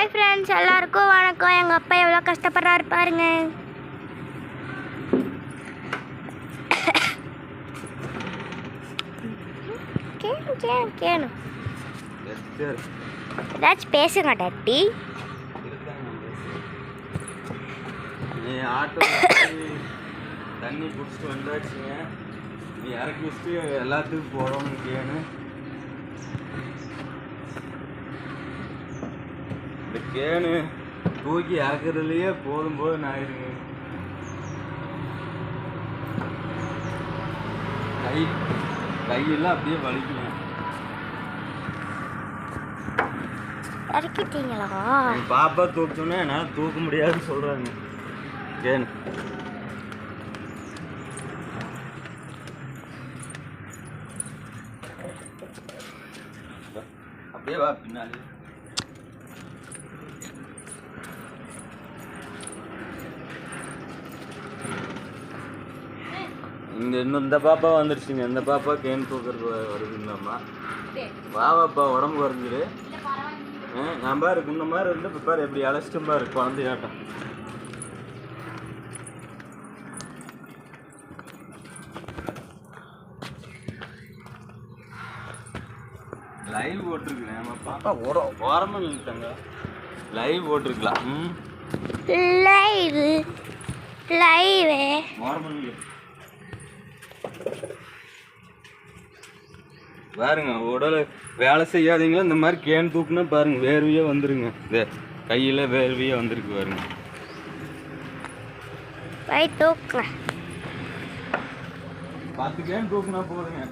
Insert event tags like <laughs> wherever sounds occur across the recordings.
Hi friends எல்லாருக்கும் வணக்கம். எங்கள் அப்பா எவ்வளோ கஷ்டப்படுறாரு பாருங்க கேளு கேளு ஏதாச்சும் பேசுங்க டட்டி தண்ணி குடிச்சிட்டு வந்தாச்சுங்க. நீ இறக்கி வச்சுட்டு எல்லாத்துக்கும் போகிறோம்னு கேனு கேனு தூக்கி இறக்குறதுலையே போதும் போதும் ஆயிடுங்க. கை கையெல்லாம் அப்படியே வலிக்குங்க. இறக்கிட்டீங்களா என் பாப்பா தூக்கணும்னா என்னால் தூக்க முடியாதுன்னு சொல்கிறாங்க கேனு. அப்படியே வா பின்னாடி. இங்க இன்னும் இந்த பாப்பா வந்துருச்சுங்க. இந்த பாப்பா கேன் தூக்குறது வ- வருதுங்கம்மா வா வாப்பா உடம்பு குறைஞ்சிரு. ஆ, நான் பாரு இந்த மாதிரி இருந்து இப்போ பாரு எப்படி அழைச்சிட்டு பாரு குழந்தையாட்டம் லைவ் போட்டிருக்கேன் நம்ம பாப்பா ஓர ஓரமாக நின்றுட்டாங்க லைவ் போட்டிருக்கலாம் ம். லைவு லைவு ஓரமாக பாருங்க உடல் வேலை செய்யாதீங்க இந்த மாதிரி கேன் தூக்குனா பாருங்க வேர்வையே வந்துருங்க. இந்த கையில் வேர்வையே வந்திருக்கு பாருங்க. பத்து கேன் தூக்குனா போதுங்க.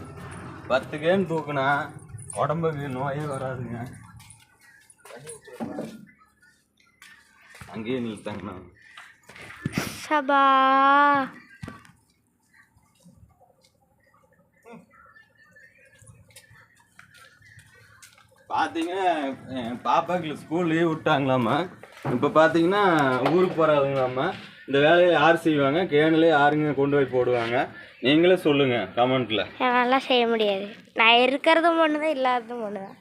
பத்து கேன் தூக்குனா உடம்புக்கு நோயே வராதுங்க. அங்கேயே நிறுத்தாங்கண்ணா சபா. பார்த்தீங்கன்னா பாப்பாக்கு ஸ்கூல் லீவ் விட்டாங்களாம்மா. இப்போ பார்த்தீங்கன்னா ஊருக்கு போகிறாங்களாம்மா இந்த வேலையை யார் செய்வாங்க? கேனில் யாருங்க கொண்டு போய் போடுவாங்க? நீங்களே சொல்லுங்கள் கமெண்ட்டில் என்னால் செய்ய முடியாது. நான் இருக்கிறதும் ஒன்று தான் இல்லாததும் ஒன்று தான்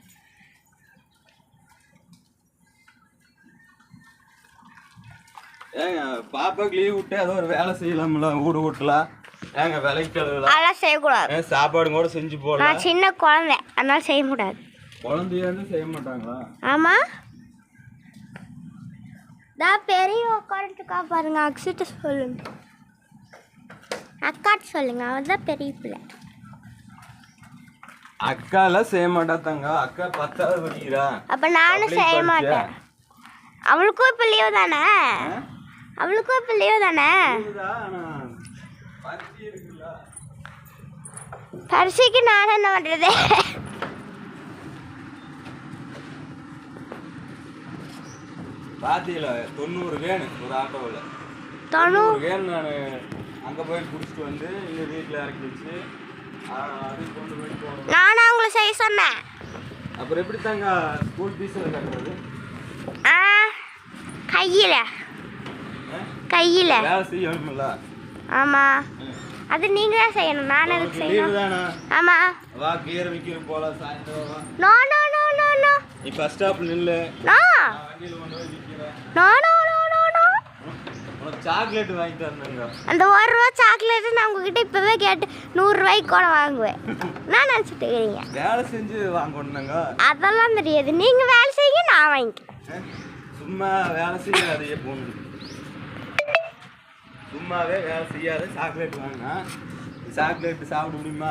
ஏங்க பாப்பாக்கு லீவ் விட்டு ஏதோ ஒரு வேலை செய்யலாம்ல ஊடு ஓட்டலாம் ஏங்க விலைக்கு அதெல்லாம் செய்யக்கூடாது. சாப்பாடு கூட செஞ்சு போடலாம். நான் சின்ன குழந்தை அதனால செய்ய முடியாது. குழந்தையாந்து செய்ய மாட்டாங்களா? ஆமாம் நான் பெரிய உட்காந்துட்டுக்கா பாருங்க. அக்ஸிட்ட சொல்லுங்க. அக்காட்ட சொல்லுங்க. அவன் தான் பெரிய பிள்ளை. அக்காலாம் செய்ய மாட்டாத்தாங்க. அக்கா பத்தாவது படிக்கிறா. அப்போ நானும் செய்ய? மாட்டேன். அவளுக்கும் இப்போ லீவு தானே? அவளுக்கும் இப்போ லீவு தானே? பரிசைக்கு நான் என்ன பண்ணுறது பாத்தியில தொண்ணூறு வேணு ஒரு ஆட்டோவில். தொண்ணூறு வேன் நான் அங்கே போய் குடிச்சிட்டு வந்து இங்கே வீட்டில் இறக்கி வச்சு அதையும் கொண்டு போய் போகணும் நானும் அவங்கள செய்ய சொன்னேன். அப்புறம் எப்படி தாங்க ஸ்கூல் ஃபீஸில் கட்டுறது? ஆ கையில்? கையில். வேலை செய்யணும்ல. ஆமாம் அது நீங்கள் தான் செய்யணும். நான் எதுக்கு லீவு செய்யணும். ஆமாம் வா கீரை விற்கிற போல சாயந்தரம் no no no no no. நீ ஃபஸ்ட் ஸ்டாப்பில் நில்லு. நோ. சாக்லேட் வாங்கி தரணுங்க அந்த ஒரு ரூபா சாக்லேட்டு நான் உங்ககிட்ட இப்போவே கேட்டு நூறுரூவாய்க்கு கூட வாங்குவேன். நான் நினச்சிட்டு இருக்கிறீங்க? வேலை செஞ்சு வாங்கணுங்க அதெல்லாம் தெரியாது. நீங்கள் வேலை செய்யுங்க நான் வாங்கிக்கிறேன். சும்மா வேலை செய்யாதையே போகணும் சும்மாவே வேலை செய்யாத சாக்லேட் வாங்கினா சாக்லேட் சாப்பிட முடியுமா?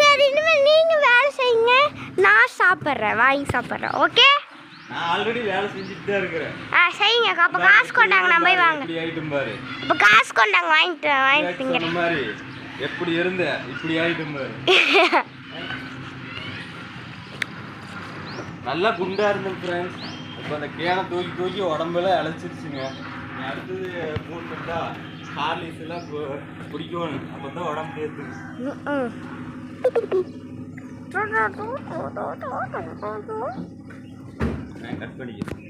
சரி இனிமேல் நீங்கள் வேலை செய்யுங்க. நான் சாப்பிட்றேன் வாங்கி சாப்பிட்றேன். ஓகே நான் ஆல்ரெடி வேலை செஞ்சுட்டு தான் இருக்கிறேன். ஆ சரிங்க அப்போ காசு கொண்டாங்க நான் போய் வாங்க. இப்படி ஆயிட்டும் பாரு. இப்போ காசு கொண்டாங்க வாங்கிட்டு வாங்கிட்டு சொன்ன திங்கிறேன். மாதிரி எப்படி இருந்த இப்படி ஆயிட்டும் பாரு. <laughs> நல்லா குண்டா இருந்தேன் ஃப்ரெண்ட்ஸ் இப்போ அந்த கேனை தூக்கி தூக்கி உடம்பெல்லாம் இழைச்சிருச்சுங்க நீ அடுத்தது மூணு கட்டா ஹார்லிக்ஸ் எல்லாம் குடிக்கணும் அப்போ தான் உடம்பு ம் நான் கட் பண்ணிக்கிறேன்